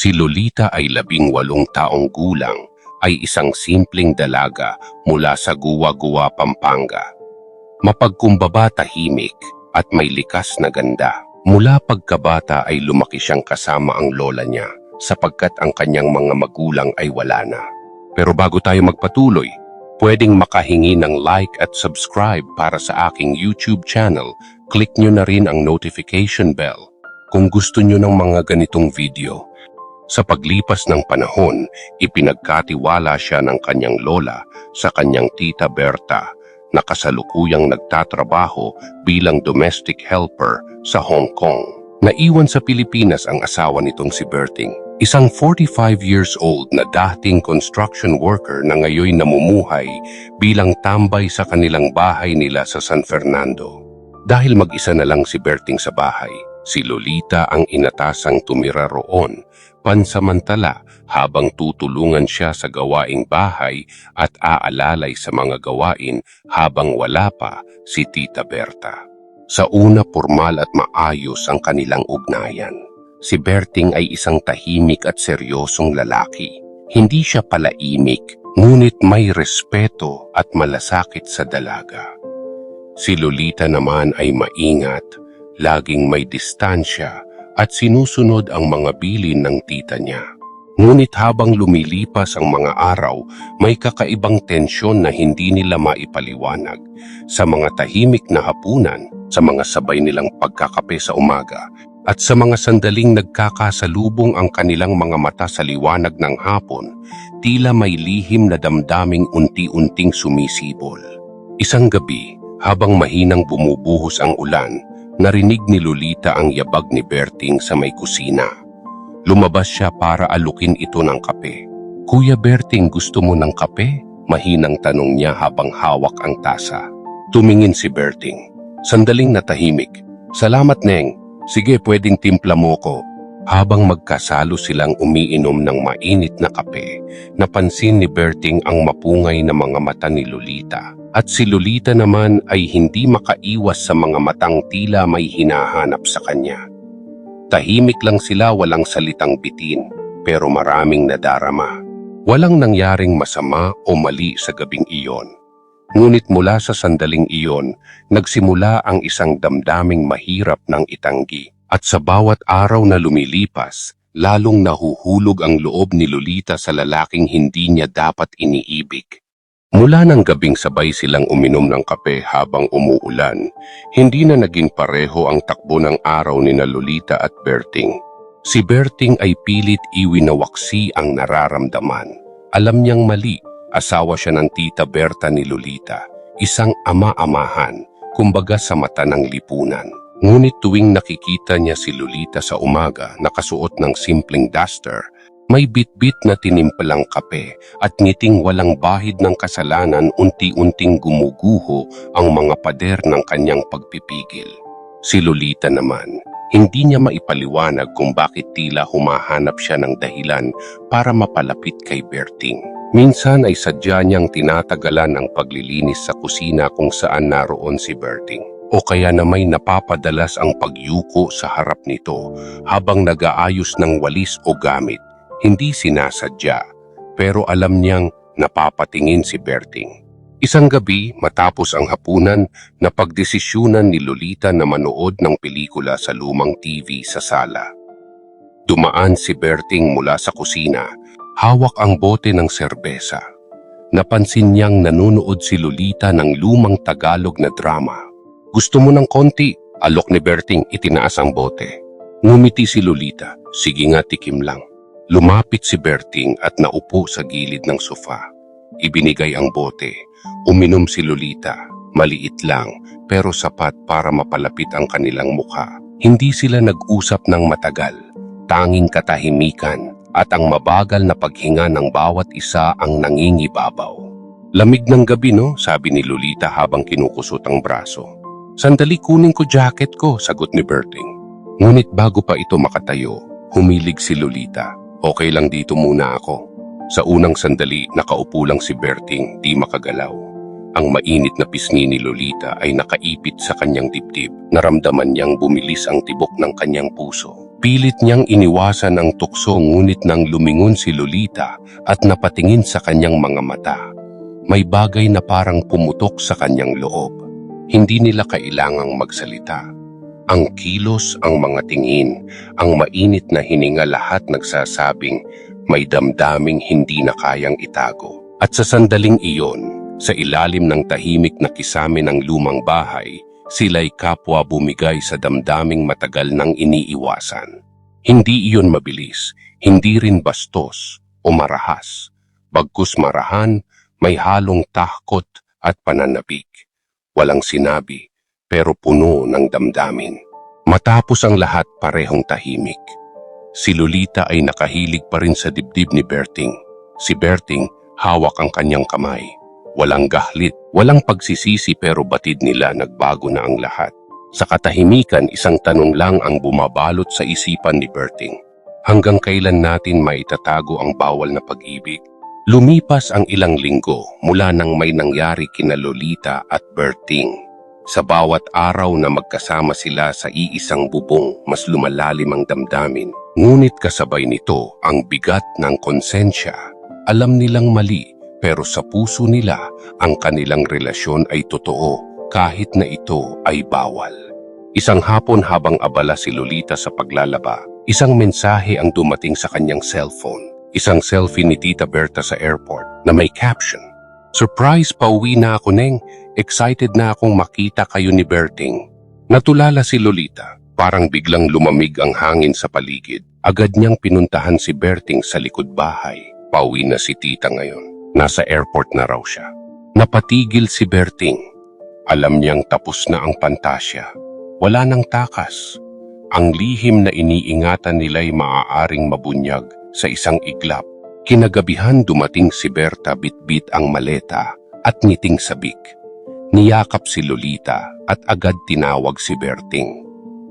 Si Lolita ay labing walong taong gulang, ay isang simpleng dalaga mula sa Guwa-Guwa, Pampanga. Mapagkumbaba tahimik at may likas na ganda. Mula pagkabata ay lumaki siyang kasama ang lola niya sapagkat ang kanyang mga magulang ay wala na. Pero bago tayo magpatuloy, pwedeng makahingi ng like at subscribe para sa aking YouTube channel. Click nyo na rin ang notification bell kung gusto nyo ng mga ganitong video. Sa paglipas ng panahon, ipinagkatiwala siya ng kanyang lola sa kanyang tita Berta na kasalukuyang nagtatrabaho bilang domestic helper sa Hong Kong. Naiwan sa Pilipinas ang asawa nitong si Berting, isang 45 years old na dating construction worker na ngayon namumuhay bilang tambay sa kanilang bahay nila sa San Fernando. Dahil mag-isa na lang si Berting sa bahay, si Lolita ang inatasang tumira roon pansamantala habang tutulungan siya sa gawaing bahay at aalalay sa mga gawain habang wala pa si Tita Berta. Sa una formal at maayos ang kanilang ugnayan. Si Berting ay isang tahimik at seryosong lalaki. Hindi siya palaimik, ngunit may respeto at malasakit sa dalaga. Si Lolita naman ay maingat, laging may distansya at sinusunod ang mga bilin ng tita niya. Ngunit habang lumilipas ang mga araw, may kakaibang tensyon na hindi nila maipaliwanag. Sa mga tahimik na hapunan, sa mga sabay nilang pagkakape sa umaga, at sa mga sandaling nagkakasalubong ang kanilang mga mata sa liwanag ng hapon, tila may lihim na damdaming unti-unting sumisibol. Isang gabi, habang mahinang bumubuhos ang ulan, narinig ni Lolita ang yabag ni Berting sa may kusina. Lumabas siya para alukin ito ng kape. Kuya Berting, gusto mo ng kape? Mahinang tanong niya habang hawak ang tasa. Tumingin si Berting. Sandaling natahimik. Salamat, Neng. Sige, pwedeng timpla mo ko. Habang magkasalo silang umiinom ng mainit na kape, napansin ni Berting ang mapungay na mga mata ni Lolita. At si Lolita naman ay hindi makaiwas sa mga matang tila may hinahanap sa kanya. Tahimik lang sila walang salitang bitin, pero maraming nadarama. Walang nangyaring masama o mali sa gabing iyon. Ngunit mula sa sandaling iyon, nagsimula ang isang damdaming mahirap ng itanggi. At sa bawat araw na lumilipas, lalong nahuhulog ang loob ni Lolita sa lalaking hindi niya dapat iniibig. Mula ng gabing sabay silang uminom ng kape habang umuulan, hindi na naging pareho ang takbo ng araw ni Lolita at Berting. Si Berting ay pilit iwinawaksi ang nararamdaman. Alam niyang mali, asawa siya ng tita Berta ni Lolita, isang ama-amahan, kumbaga sa mata ng lipunan. Ngunit tuwing nakikita niya si Lolita sa umaga nakasuot ng simpleng duster, may bitbit na tinimpalang kape at ngiting walang bahid ng kasalanan unti-unting gumuguho ang mga pader ng kanyang pagpipigil. Si Lolita naman, hindi niya maipaliwanag kung bakit tila humahanap siya ng dahilan para mapalapit kay Berting. Minsan ay sadya niyang tinatagalan ang paglilinis sa kusina kung saan naroon si Berting. O kaya na may napapadalas ang pagyuko sa harap nito habang nagaayos ng walis o gamit. Hindi sinasadya, pero alam niyang napapatingin si Berting. Isang gabi, matapos ang hapunan, napagdesisyunan ni Lolita na manood ng pelikula sa lumang TV sa sala. Dumaan si Berting mula sa kusina, hawak ang bote ng serbesa. Napansin niyang nanonood si Lolita ng lumang Tagalog na drama. Gusto mo ng konti? Alok ni Berting itinaas ang bote. Ngumiti si Lolita, sige nga tikim lang. Lumapit si Berting at naupo sa gilid ng sofa. Ibinigay ang bote. Uminom si Lolita. Maliit lang, pero sapat para mapalapit ang kanilang mukha. Hindi sila nag-usap ng matagal. Tanging katahimikan at ang mabagal na paghinga ng bawat isa ang nangingibabaw. Lamig ng gabi no, sabi ni Lolita habang kinukusot ang braso. Sandali kunin ko jacket ko, sagot ni Berting. Ngunit bago pa ito makatayo, humilig si Lolita. Okay lang dito muna ako. Sa unang sandali, nakaupo lang si Berting, di makagalaw. Ang mainit na pisngi ni Lolita ay nakaipit sa kanyang dibdib. Naramdaman niyang bumilis ang tibok ng kanyang puso. Pilit niyang iniwasan ang tukso ngunit nang lumingon si Lolita at napatingin sa kanyang mga mata, may bagay na parang pumutok sa kanyang loob. Hindi nila kailangang magsalita. Ang kilos, ang mga tingin, ang mainit na hininga lahat nagsasabing may damdaming hindi na kayang itago. At sa sandaling iyon, sa ilalim ng tahimik na kisame ng lumang bahay, sila'y kapwa bumigay sa damdaming matagal nang iniiwasan. Hindi iyon mabilis, hindi rin bastos o marahas. Bagkus marahan, may halong takot at pananabik. Walang sinabi, pero puno ng damdamin. Matapos ang lahat parehong tahimik. Si Lolita ay nakahilig pa rin sa dibdib ni Berting. Si Berting hawak ang kanyang kamay. Walang gahlit, walang pagsisisi pero batid nila nagbago na ang lahat. Sa katahimikan, isang tanong lang ang bumabalot sa isipan ni Berting. Hanggang kailan natin maitatago ang bawal na pag-ibig? Lumipas ang ilang linggo mula nang may nangyari kina Lolita at Berting. Sa bawat araw na magkasama sila sa iisang bubong, mas lumalalim ang damdamin. Ngunit kasabay nito ang bigat ng konsensya. Alam nilang mali, pero sa puso nila, ang kanilang relasyon ay totoo kahit na ito ay bawal. Isang hapon habang abala si Lolita sa paglalaba, isang mensahe ang dumating sa kanyang cellphone. Isang selfie ni Tita Berta sa airport na may caption, Surprise, pauwi na ako, Neng. Excited na akong makita kayo ni Berting. Natulala si Lolita. Parang biglang lumamig ang hangin sa paligid. Agad niyang pinuntahan si Berting sa likod bahay. Pauwi na si Tita ngayon. Nasa airport na raw siya. Napatigil si Berting. Alam niyang tapos na ang pantasya. Wala nang takas. Ang lihim na iniingatan nila'y maaaring mabunyag sa isang iglap. Kinagabihan dumating si Berta bitbit ang maleta at ngiting sabik. Niyakap si Lolita at agad tinawag si Berting.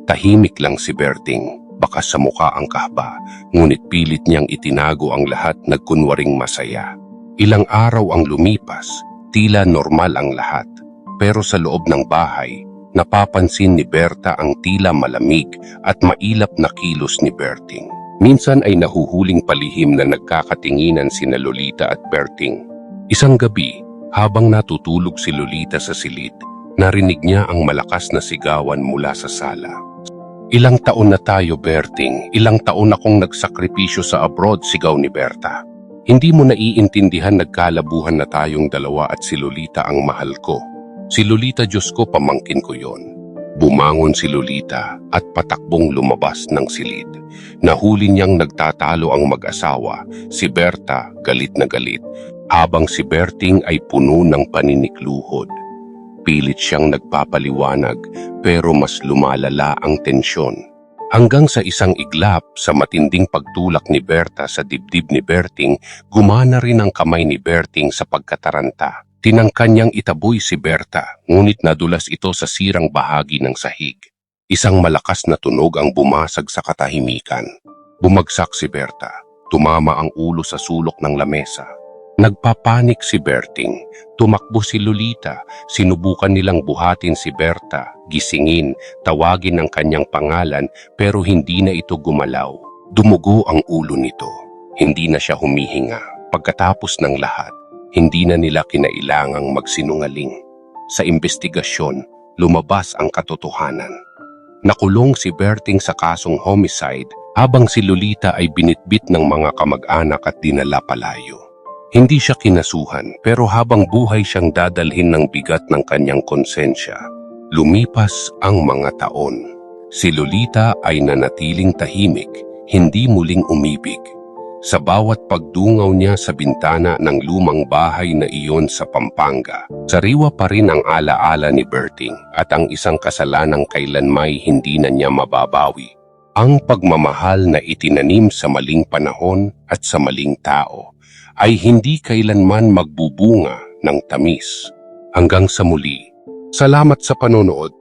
Tahimik lang si Berting, baka sa muka ang kahba, ngunit pilit niyang itinago ang lahat nagkunwaring masaya. Ilang araw ang lumipas, tila normal ang lahat. Pero sa loob ng bahay, napapansin ni Berta ang tila malamig at mailap na kilos ni Berting. Minsan ay nahuhuling palihim na nagkakatinginan sina Lolita at Berting. Isang gabi, habang natutulog si Lolita sa silid, narinig niya ang malakas na sigawan mula sa sala. Ilang taon na tayo, Berting. Ilang taon akong nagsakripisyo sa abroad, sigaw ni Berta. Hindi mo naiintindihan nagkalabuhan na tayong dalawa at si Lolita ang mahal ko. Si Lolita Diyos ko, pamangkin ko yon. Bumangon si Lolita at patakbong lumabas ng silid. Nahuli niyang nagtatalo ang mag-asawa, si Berta galit na galit, habang si Berting ay puno ng paninikluhod. Pilit siyang nagpapaliwanag pero mas lumalala ang tensyon. Hanggang sa isang iglap sa matinding pagtulak ni Berta sa dibdib ni Berting, gumana rin ang kamay ni Berting sa pagkataranta. Tinangkan niyang itaboy si Berta, ngunit nadulas ito sa sirang bahagi ng sahig. Isang malakas na tunog ang bumasag sa katahimikan. Bumagsak si Berta. Tumama ang ulo sa sulok ng lamesa. Nagpapanik si Berting. Tumakbo si Lolita. Sinubukan nilang buhatin si Berta, gisingin, tawagin ang kanyang pangalan pero hindi na ito gumalaw. Dumugo ang ulo nito. Hindi na siya humihinga. Pagkatapos ng lahat, hindi na nila kinailangang magsinungaling. Sa investigasyon, lumabas ang katotohanan. Nakulong si Berting sa kasong homicide habang si Lolita ay binitbit ng mga kamag-anak at dinala palayo. Hindi siya kinasuhan pero habang buhay siyang dadalhin ng bigat ng kanyang konsensya. Lumipas ang mga taon. Si Lolita ay nanatiling tahimik, hindi muling umibig. Sa bawat pagdungaw niya sa bintana ng lumang bahay na iyon sa Pampanga, sariwa pa rin ang alaala ni Berting at ang isang kasalanang kailanmay hindi na niya mababawi. Ang pagmamahal na itinanim sa maling panahon at sa maling tao ay hindi kailanman magbubunga ng tamis. Hanggang sa muli, salamat sa panonood